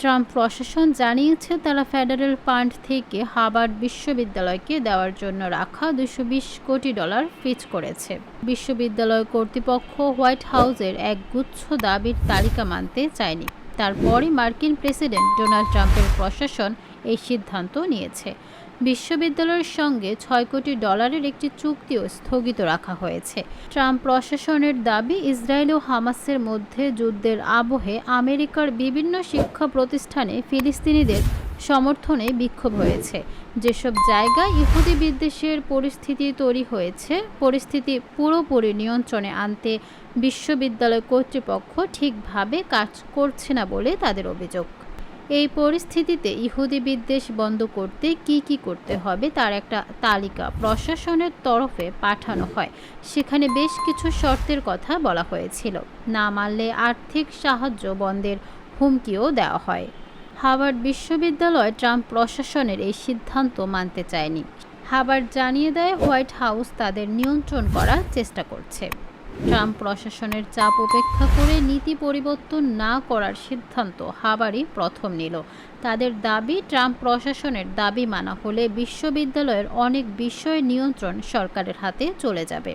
Trump প্রশাসন জানিয়েছে, তারা ফেডারেল ফান্ড থেকে হাবার্ড বিশ্ববিদ্যালয়কে দেওয়ার জন্য রাখা দুশো কোটি ডলার ফিচ করেছে। বিশ্ববিদ্যালয় কর্তৃপক্ষ হোয়াইট হাউসের এক গুচ্ছ দাবির তালিকা মানতে চায়নি। তারপরই মার্কিন প্রেসিডেন্ট ডোনাল্ড ট্রাম্পের প্রশাসন এই সিদ্ধান্ত নিয়েছে। বিশ্ববিদ্যালয়ের সঙ্গে ছয় কোটি ডলারের একটি চুক্তিও স্থগিত রাখা হয়েছে। ট্রাম্প প্রশাসনের দাবি, ইসরায়েল ও হামাসের মধ্যে যুদ্ধের আবহে আমেরিকার বিভিন্ন শিক্ষা প্রতিষ্ঠানে ফিলিস্তিনিদের সমর্থনে বিক্ষোভ হয়েছে। যেসব জায়গায় ইহুদি বিদ্বেষের পরিস্থিতি তৈরি হয়েছে, পরিস্থিতি পুরোপুরি নিয়ন্ত্রণে আনতে বিশ্ববিদ্যালয় কর্তৃপক্ষ ঠিকভাবে কাজ করছে না বলে তাদের অভিযোগ। এই পরিস্থিতিতে ইহুদি বিদ্বেষ বন্ধ করতে কি কি করতে হবে তার একটা তালিকা প্রশাসনের তরফে পাঠানো হয়। সেখানে বেশ কিছু শর্তের কথা বলা হয়েছিল। না মানলে আর্থিক সাহায্য বন্ধের হুমকিও দেওয়া হয়। হার্ভার্ড বিশ্ববিদ্যালয় ট্রাম্প প্রশাসনের এই সিদ্ধান্ত মানতে চায়নি। হার্ভার্ড জানিয়ে দেয়, হোয়াইট হাউস তাদের নিয়ন্ত্রণ করার চেষ্টা করছে। ট্রাম্প প্রশাসনের চাপ উপেক্ষা করে নীতি পরিবর্তন না করার সিদ্ধান্ত হাবারই প্রথম নিল। তাদের দাবি, ট্রাম্প প্রশাসনের দাবি মানা হলে বিশ্ববিদ্যালয়ের অনেক বিষয় নিয়ন্ত্রণ সরকারের হাতে চলে যাবে।